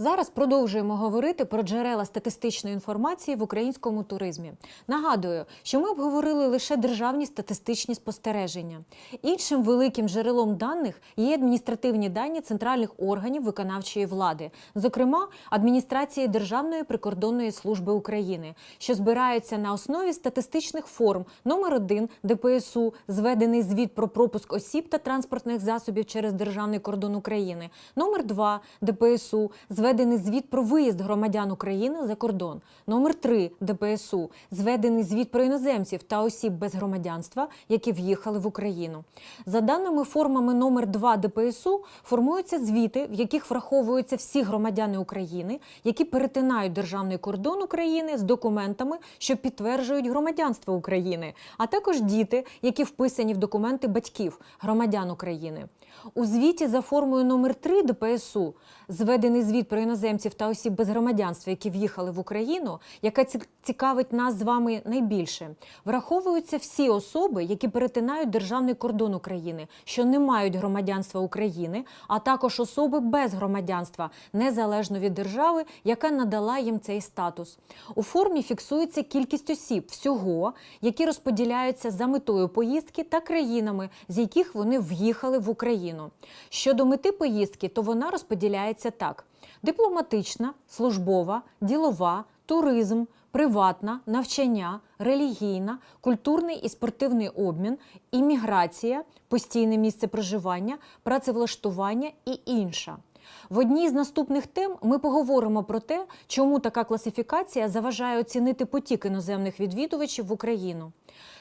Зараз продовжуємо говорити про джерела статистичної інформації в українському туризмі. Нагадую, що ми обговорили лише державні статистичні спостереження. Іншим великим джерелом даних є адміністративні дані центральних органів виконавчої влади, зокрема адміністрації Державної прикордонної служби України, що збираються на основі статистичних форм номер 1 ДПСУ, зведений звіт про пропуск осіб та транспортних засобів через державний кордон України, номер 2 ДПСУ, зведений звіт про виїзд громадян України за кордон, номер 3 ДПСУ, зведений звіт про іноземців та осіб без громадянства, які в'їхали в Україну. За даними формами номер 2 ДПСУ формуються звіти, в яких враховуються всі громадяни України, які перетинають державний кордон України з документами, що підтверджують громадянство України, а також діти, які вписані в документи батьків громадян України. У звіті за формою номер 3 ДПСУ зведений звіт про іноземців та осіб без громадянства, які в'їхали в Україну, яка цікавить нас з вами найбільше. Враховуються всі особи, які перетинають державний кордон України, що не мають громадянства України, а також особи без громадянства, незалежно від держави, яка надала їм цей статус. У формі фіксується кількість осіб всього, які розподіляються за метою поїздки та країнами, з яких вони в'їхали в Україну. Щодо мети поїздки, то вона розподіляється так: дипломатична, службова, ділова, туризм, приватна, навчання, релігійна, культурний і спортивний обмін, імміграція, постійне місце проживання, працевлаштування і інша. В одній з наступних тем ми поговоримо про те, чому така класифікація заважає оцінити потік іноземних відвідувачів в Україну.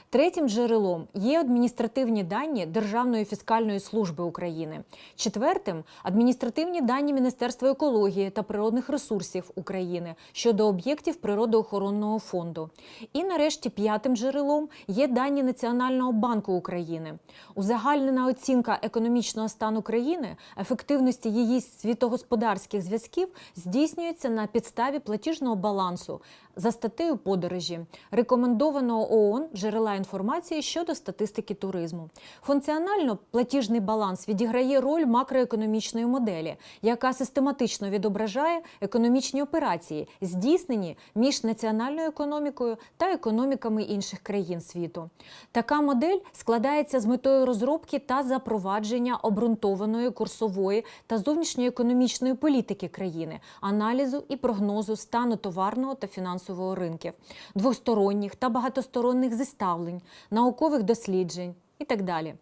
Третім джерелом є адміністративні дані Державної фіскальної служби України. Четвертим адміністративні дані Міністерства екології та природних ресурсів України щодо об'єктів природоохоронного фонду. І нарешті п'ятим джерелом є дані Національного банку України. Узагальнена оцінка економічного стану країни, ефективності її світогосподарських зв'язків здійснюється на підставі платіжного балансу за статтею подорожі, рекомендованого ООН джерела інформації щодо статистики туризму. Функціонально платіжний баланс відіграє роль макроекономічної моделі, яка систематично відображає економічні операції, здійснені між національною економікою та економіками інших країн світу. Така модель складається з метою розробки та запровадження обґрунтованої курсової та зовнішньоекономічної політики країни, аналізу і прогнозу стану товарного та фінансового ринків, двосторонніх та багатосторонніх зіставлень, наукових досліджень і так далі.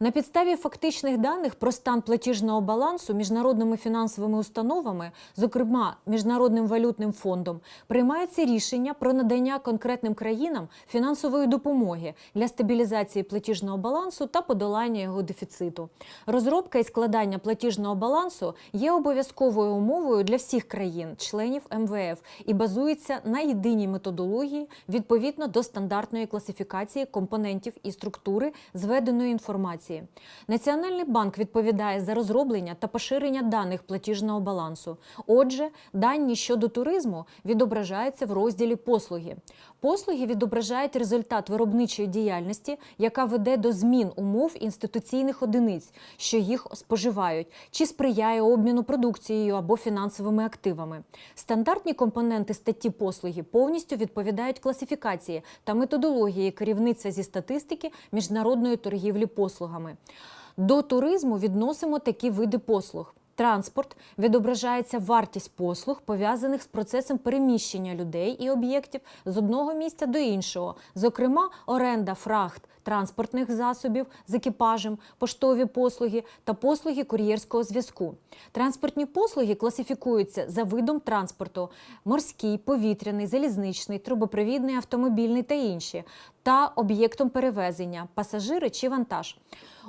На підставі фактичних даних про стан платіжного балансу міжнародними фінансовими установами, зокрема Міжнародним валютним фондом, приймаються рішення про надання конкретним країнам фінансової допомоги для стабілізації платіжного балансу та подолання його дефіциту. Розробка і складання платіжного балансу є обов'язковою умовою для всіх країн, членів МВФ, і базується на єдиній методології відповідно до стандартної класифікації компонентів і структури зведеної інформації. Національний банк відповідає за розроблення та поширення даних платіжного балансу. Отже, дані щодо туризму відображаються в розділі послуги. Послуги відображають результат виробничої діяльності, яка веде до змін умов інституційних одиниць, що їх споживають, чи сприяє обміну продукцією або фінансовими активами. Стандартні компоненти статті послуги повністю відповідають класифікації та методології керівництва зі статистики міжнародної торгівлі послугами. До туризму відносимо такі види послуг. Транспорт відображається вартість послуг, пов'язаних з процесом переміщення людей і об'єктів з одного місця до іншого, зокрема, оренда фрахт транспортних засобів з екіпажем, поштові послуги та послуги кур'єрського зв'язку. Транспортні послуги класифікуються за видом транспорту: морський, повітряний, залізничний, трубопровідний, автомобільний та інші. Та об'єктом перевезення пасажири чи вантаж.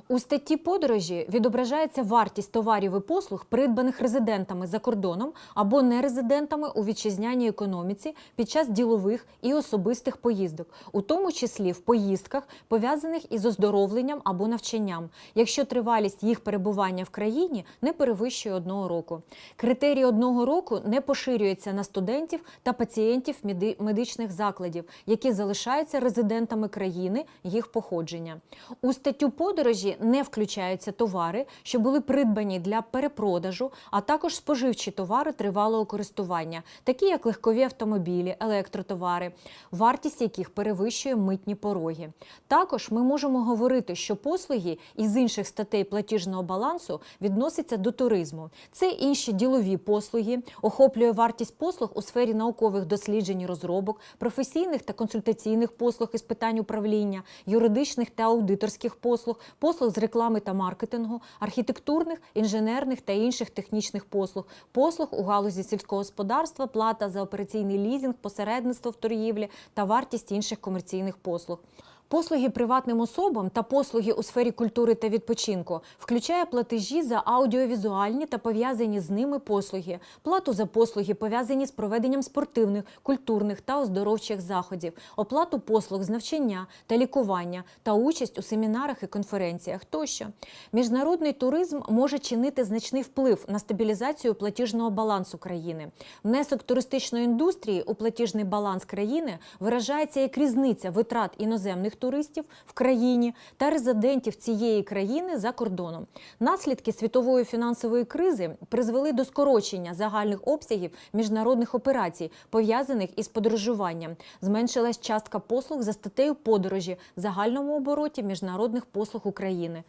У статті подорожі відображається вартість товарів і послуг, придбаних резидентами за кордоном або нерезидентами у вітчизняній економіці під час ділових і особистих поїздок, у тому числі в поїздках, пов'язаних із оздоровленням або навчанням, якщо тривалість їх перебування в країні не перевищує одного року. Критерій одного року не поширюється на студентів та пацієнтів медичних закладів, які залишаються резидентами країни їх походження. У статтю подорожі не включаються товари, що були придбані для перепродажу, а також споживчі товари тривалого користування, такі як легкові автомобілі, електротовари, вартість яких перевищує митні пороги. Також ми можемо говорити, що послуги із інших статей платіжного балансу відносяться до туризму. Це інші ділові послуги, охоплює вартість послуг у сфері наукових досліджень і розробок, професійних та консультаційних послуг із питань управління, юридичних та аудиторських послуг, послуг з реклами та маркетингу, архітектурних, інженерних та інших технічних послуг, послуг у галузі сільського господарства, плата за операційний лізинг, посередництво в торгівлі та вартість інших комерційних послуг. Послуги приватним особам та послуги у сфері культури та відпочинку включає платежі за аудіовізуальні та пов'язані з ними послуги, плату за послуги, пов'язані з проведенням спортивних, культурних та оздоровчих заходів, оплату послуг з навчання та лікування та участь у семінарах і конференціях тощо. Міжнародний туризм може чинити значний вплив на стабілізацію платіжного балансу країни. Внесок туристичної індустрії у платіжний баланс країни виражається як різниця витрат іноземних туристів в країні та резидентів цієї країни за кордоном. Наслідки світової фінансової кризи призвели до скорочення загальних обсягів міжнародних операцій, пов'язаних із подорожуванням. Зменшилась частка послуг за статтею подорожі в загальному обороті міжнародних послуг України.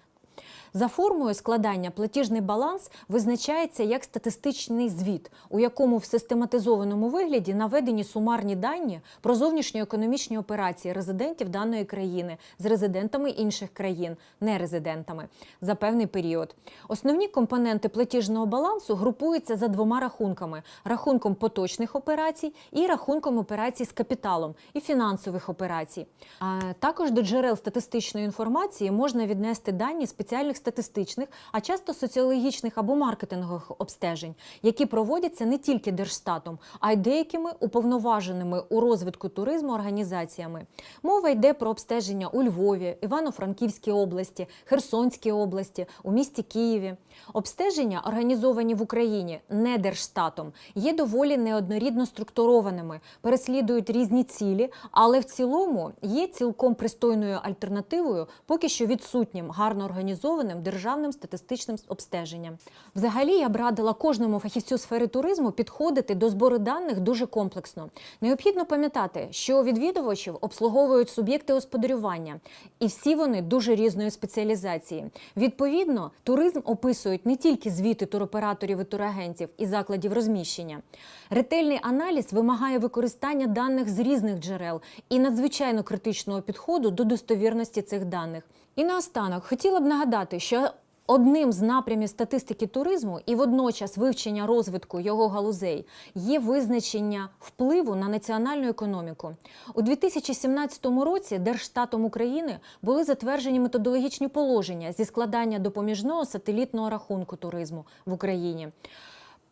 За формою складання платіжний баланс визначається як статистичний звіт, у якому в систематизованому вигляді наведені сумарні дані про зовнішньоекономічні операції резидентів даної країни з резидентами інших країн, нерезидентами за певний період. Основні компоненти платіжного балансу групуються за двома рахунками: рахунком поточних операцій і рахунком операцій з капіталом і фінансових операцій. А також до джерел статистичної інформації можна віднести дані спеціальних статистичних, а часто соціологічних або маркетингових обстежень, які проводяться не тільки Держстатом, а й деякими уповноваженими у розвитку туризму організаціями. Мова йде про обстеження у Львові, Івано-Франківській області, Херсонській області, у місті Києві. Обстеження, організовані в Україні не Держстатом, є доволі неоднорідно структурованими, переслідують різні цілі, але в цілому є цілком пристойною альтернативою, поки що відсутнім гарно організованим державним статистичним обстеженням. Взагалі я б радила кожному фахівцю сфери туризму підходити до збору даних дуже комплексно. Необхідно пам'ятати, що відвідувачів обслуговують суб'єкти господарювання, і всі вони дуже різної спеціалізації. Відповідно, туризм описують не тільки звіти туроператорів і турагентів і закладів розміщення. Ретельний аналіз вимагає використання даних з різних джерел і надзвичайно критичного підходу до достовірності цих даних. І наостанок хотіла б нагадати, що Одним з напрямів статистики туризму і водночас вивчення розвитку його галузей є визначення впливу на національну економіку. У 2017 році Держштатом України були затверджені методологічні положення зі складання допоміжного сателітного рахунку туризму в Україні.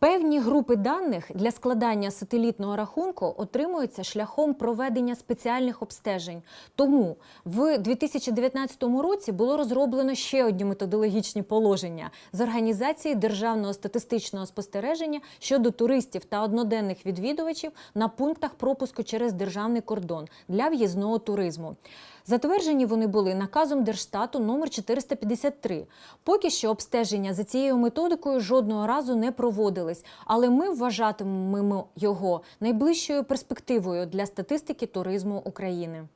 Певні групи даних для складання сателітного рахунку отримуються шляхом проведення спеціальних обстежень. Тому в 2019 році було розроблено ще одні методологічні положення з організації державного статистичного спостереження щодо туристів та одноденних відвідувачів на пунктах пропуску через державний кордон для в'їзного туризму. Затверджені вони були наказом Держстату номер 453. Поки що обстеження за цією методикою жодного разу не проводились, але ми вважатимемо його найближчою перспективою для статистики туризму України.